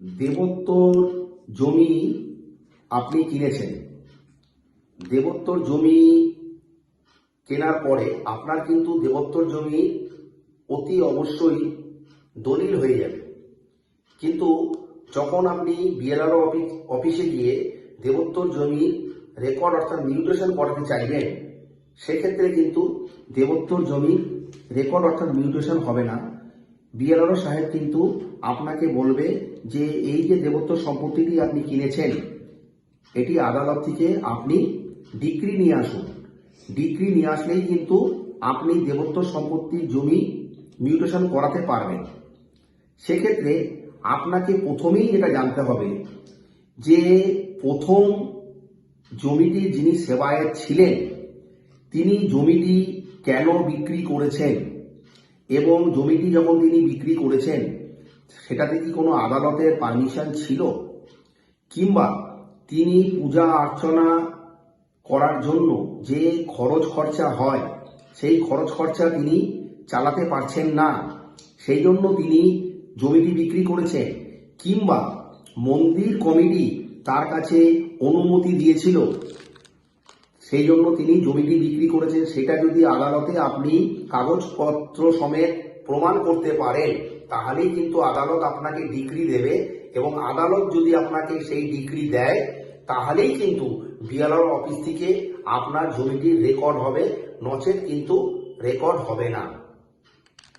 দেবোত্তর জমি আপনি কিনেছেন। দেবোত্তর জমি কেনার পরে আপনার কিন্তু দেবোত্তর জমি অতি অবশ্যই দলিল হয়ে যাবে। কিন্তু যখন আপনি বিএলআরও অফিস গিয়ে দেবোত্তর জমির রেকর্ড অর্থাৎ মিউটেশন করাতে চাইবেন, সেক্ষেত্রে কিন্তু দেবোত্তর জমির রেকর্ড অর্থাৎ মিউটেশন হবে না। বিএলআরও সাহেব কিন্তু আপনাকে বলবে যে এই যে দেবত্ব সম্পত্তিটি আপনি কিনেছেন, এটি আদালত থেকে আপনি ডিক্রি নিয়ে আসুন। ডিক্রি নিয়ে আসলেই কিন্তু আপনি দেবত্ব সম্পত্তির জমি মিউটেশন করাতে পারবেন। সেক্ষেত্রে আপনাকে প্রথমেই যেটা জানতে হবে যে প্রথম জমিটি যিনি সেবায়ত ছিলেন, তিনি জমিটি কেন বিক্রি করেছেন? এবং জমিটি যখন তিনি বিক্রি করেছেন, সেটাতে কি কোনো আদালতের পারমিশন ছিল? কিংবা তিনি পূজা অর্চনা করার জন্য যে খরচ খরচা হয়, সেই খরচ খরচা তিনি চালাতে পারছেন না। সেই জন্য তিনি জমিটি বিক্রি করেছেন কিংবা মন্দির কমিটি তার কাছে অনুমতি দিয়েছিল। সেই জন্য তিনি জমিটি বিক্রি করেছেন। সেটা যদি আদালতে আপনি কাগজপত্র সমেত প্রমাণ করতে পারেন, তাহলেই কিন্তু আদালত আপনাকে ডিগ্রি দেবে এবং আদালত যদি আপনাকে সেই ডিগ্রি দেয়, তাহলেই কিন্তু বিএলআর অফিস থেকে আপনার জমিটির রেকর্ড হবে। নচেত কিন্তু রেকর্ড হবে না।